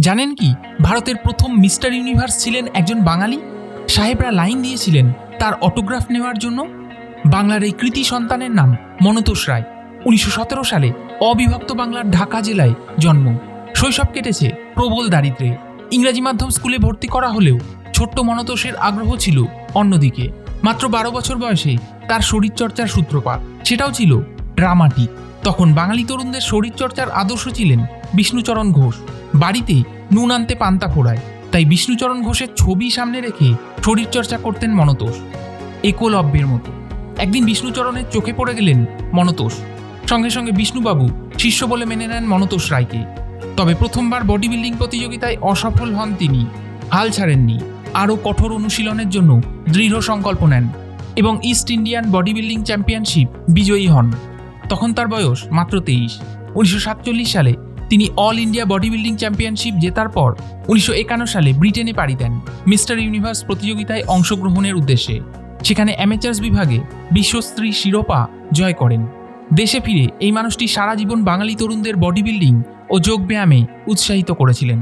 জানেন কি, ভারতের প্রথম মিস্টার ইউনিভার্স ছিলেন একজন বাঙালি? সাহেবরা লাইন দিয়েছিলেন তার অটোগ্রাফ নেওয়ার জন্য? বাংলার এই কৃতি সন্তানের নাম মনতোষ রায়। উনিশশো সতেরো সালে অবিভক্ত বাংলার ঢাকা জেলায় জন্ম। শৈশব কেটেছে প্রবল দারিদ্রে ইংরাজি মাধ্যম স্কুলে ভর্তি করা হলেও ছোট্ট মনতোষের আগ্রহ ছিল অন্যদিকে। মাত্র বারো বছর বয়সে তার শরীরচর্চার সূত্রপাত, সেটাও ছিল ড্রামাটিক তখন বাঙালি তরুণদের শরীরচর্চার আদর্শ ছিলেন বিষ্ণুচরণ ঘোষ। বাড়িতে নুন আনতে পান্তা ফোড়ায়, তাই বিষ্ণুচরণ ঘোষের ছবি সামনে রেখে শরীরচর্চা করতেন মনতোষ, একলব্যের মতো। একদিন বিষ্ণুচরণের চোখে পড়ে গেলেন মনতোষ। সঙ্গে সঙ্গে বিষ্ণুবাবু শিষ্য বলে মেনে নেন মনতোষ রায়কে। তবে প্রথমবার বডি বিল্ডিং প্রতিযোগিতায় অসফল হন তিনি। হাল ছাড়েননি, আরও কঠোর অনুশীলনের জন্য দৃঢ় সংকল্প নেন এবং East Indian body building championship বিজয়ী হন। তখন তার বয়স মাত্র তেইশ উনিশশো সালে তিনি all India body building championship জেতার পর উনিশশো একান্ন সালে ব্রিটেনে পাড়ি দেন মিস্টার ইউনিভার্স প্রতিযোগিতায় অংশগ্রহণের উদ্দেশ্যে। সেখানে অ্যামেচার্স বিভাগে বিশ্বস্ত্রী শিরোপা জয় করেন। দেশে ফিরে এই মানুষটি সারা জীবন বাঙালি তরুণদের বডি বিল্ডিং ও যোগব্যায়ামে উৎসাহিত করেছিলেন।